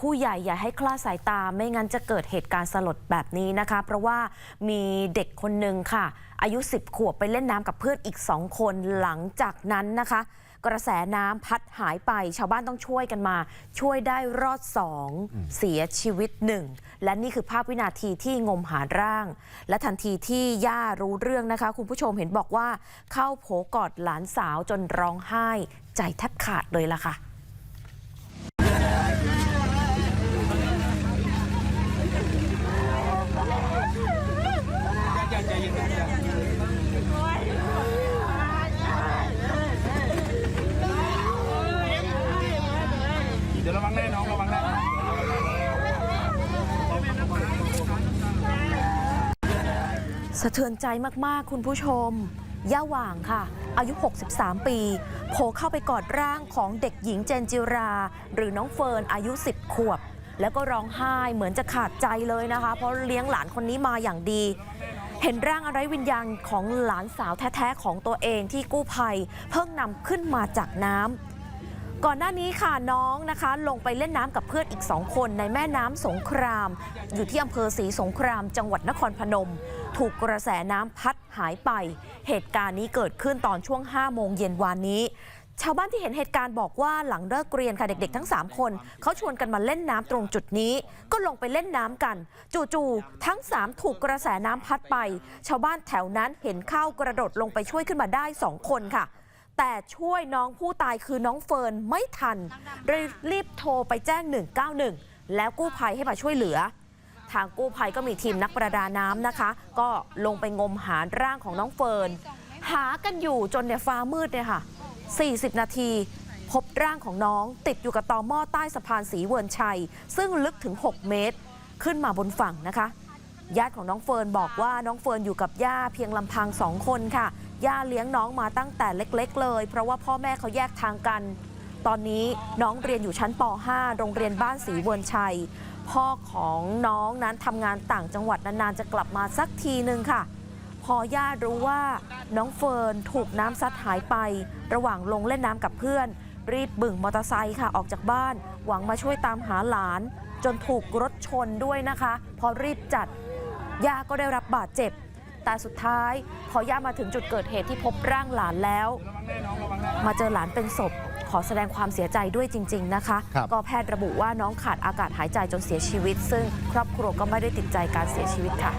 ผู้ใหญ่อย่าให้คลาดสายตาไม่งั้นจะเกิดเหตุการณ์สลดแบบนี้นะคะ เพราะว่ามีเด็กคนหนึ่งค่ะ อายุ 10 ขวบไปเล่นน้ำกับเพื่อนอีก2คนหลังจากนั้นนะคะ กระแสน้ำพัดหายไป ชาวบ้านต้องช่วยกันมา ช่วยได้รอดสองเสียชีวิตหนึ่งและนี่คือภาพวินาทีที่งมหาร่าง และทันทีที่ย่ารู้เรื่องนะคะ คุณผู้ชมเห็นบอกว่า เข้าโผกอดหลานสาวจนร้องไห้ ใจแทบขาดเลยล่ะค่ะ เดี๋ยวระวังแน่น้องระวังแน่สะเทือนใจมากๆ คุณผู้ชม ย่าหว่างค่ะ อายุ 63 ปีโผล่เข้าไปกอดร่างของเด็กหญิงเจนจิรา หรือน้องเฟิร์นอายุ 10 ขวบ แล้วก็ร้องไห้เหมือนจะขาดใจเลยนะคะ เพราะเลี้ยงหลานคนนี้มาอย่างดี เห็นร่างอะไรวิญญาณของหลานสาวแท้ ๆ ของตัวเองที่กู้ภัย เพิ่งนำขึ้นมาจากน้ำ ก่อนหน้านี้ค่ะน้องนะคะ ลงไปเล่นน้ำกับเพื่อนอีกสองคนในแม่น้ำสงคราม อยู่ที่อำเภอศรีสงคราม จังหวัดนครพนม ถูกกระแสน้ำพัดหายไป เหตุการณ์นี้เกิดขึ้นตอนช่วง 5 โมงเย็นวานนี้ชาวบ้านที่เห็นเหตุการณ์บอกว่าหลังเลิกเรียนค่ะเด็กๆ ทั้ง 3 คน เขาชวนกันมาเล่นน้ำตรงจุดนี้ ก็ลงไปเล่นน้ำกัน จู่ๆทั้ง 3 ถูกกระแสน้ำพัดไป ชาวบ้านแถวนั้นเห็นเข้ากระโดดลงไปช่วยขึ้นมาได้ 2 คนค่ะ แต่ช่วยน้องผู้ตายคือน้องเฟิร์นไม่ทันเลยรีบโทรไปแจ้ง 191 แล้วกู้ภัยให้มาช่วยเหลือ ทางกู้ภัยก็มีทีมนักประดาน้ำนะคะ ก็ลงไปงมหาร่างของน้องเฟิร์นหากันอยู่จนเนี่ยฟ้ามืดเนี่ยค่ะ 40 นาที พบร่างของน้องติดอยู่กับตอหม้อใต้สะพานสีเวิร์นชัย ซึ่งลึกถึง 6 เมตร ขึ้นมาบนฝั่งนะคะญาติของน้องเฟิร์นบอกว่าน้องเฟิร์นอยู่กับย่าเพียงลำพังสองคนค่ะ ย่าเลี้ยงน้องมาตั้งแต่เล็กๆ เลย เพราะว่าพ่อแม่เขาแยกทางกัน ตอนนี้น้องเรียนอยู่ชั้นป .5 โรงเรียนบ้านศรีเวิร์นชัย พ่อของน้องนั้นทำงานต่างจังหวัดนานๆจะกลับมาสักทีหนึ่งค่ะ พอย่ารู้ว่าน้องเฟิร์นถูกน้ำซัดหายไป ระหว่างลงเล่นน้ำกับเพื่อน รีบบึ่งมอเตอร์ไซค์ค่ะออกจากบ้าน หวังมาช่วยตามหาหลาน จนถูกรถชนด้วยนะคะ พอรีบจัดย่าก็ได้รับบาดเจ็บ แต่สุดท้ายพอย่ามาถึงจุดเกิดเหตุที่พบร่างหลานแล้ว มาเจอหลานเป็นศพ ขอแสดงความเสียใจด้วยจริง ๆ นะคะ ครับ ก็แพทย์ระบุว่าน้องขาดอากาศหายใจจนเสียชีวิต ซึ่งครอบครัวก็ไม่ได้ติดใจการเสียชีวิตค่ะ